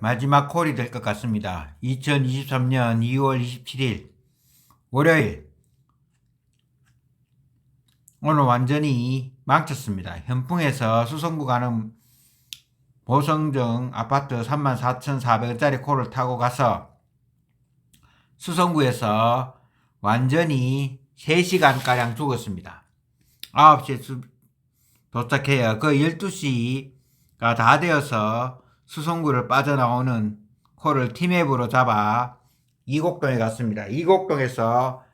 마지막 콜이 될 것 같습니다. 2023년 2월 27일 월요일 오늘 완전히 망쳤습니다. 현풍에서 수성구 가는 보성정 아파트 34,400원짜리 콜을 타고 가서 수성구에서 완전히 3시간가량 죽었습니다. 9시에 수- 도착해요. 그 12시가 다 되어서 수성구를 빠져나오는 콜을 티맵으로 잡아 이곡동에 갔습니다. 이곡동에서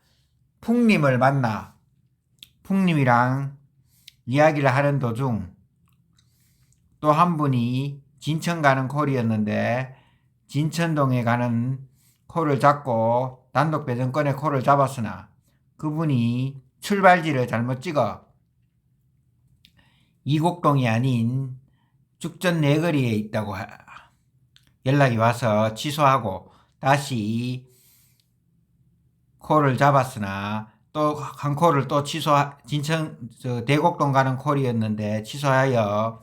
풍님을 만나 풍님이랑 이야기를 하는 도중 또 한 분이 진천 가는 콜이었는데 진천동에 가는 콜을 잡고 단독 배정권의 콜을 잡았으나 그분이 출발지를 잘못 찍어 이곡동이 아닌 죽전 내거리에 있다고 하- 연락이 와서 취소하고 다시 콜을 잡았으나 또 한 콜을 또 취소 진천 저 대곡동 가는 콜이었는데 취소하여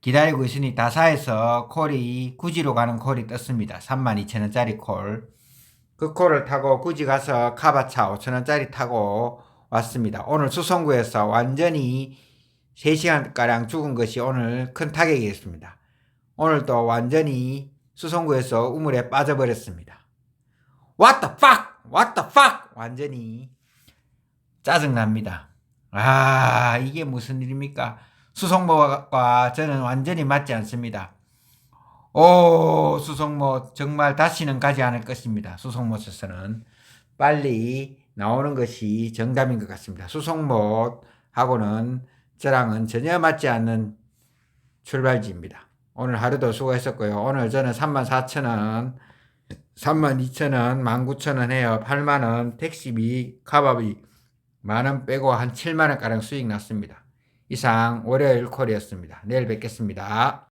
기다리고 있으니 다사에서 콜이 구지로 가는 콜이 떴습니다. 32,000원짜리 콜. 그 콜을 타고 구지 가서 카바차 5,000원짜리 타고 왔습니다. 오늘 수성구에서 완전히 3시간가량 죽은 것이 오늘 큰 타격이었습니다. 오늘 또 완전히 수성구에서 우물에 빠져버렸습니다. What the fuck? What the fuck? 완전히 짜증납니다. 아, 이게 무슨 일입니까? 수성모가 저는 완전히 맞지 않습니다. 오, 수성모 정말 다시는 가지 않을 것입니다. 수성모에서는 빨리 나오는 것이 정답인 것 같습니다. 수성모하고는 저랑은 전혀 맞지 않는 출발지입니다. 오늘 하루도 수고했었고요. 오늘 저는 34,000원, 32,000원, 19,000원 해요. 8만원 택시비, 카바비 만원 빼고 한 7만원가량 수익 났습니다. 이상 월요일 콜이었습니다. 내일 뵙겠습니다.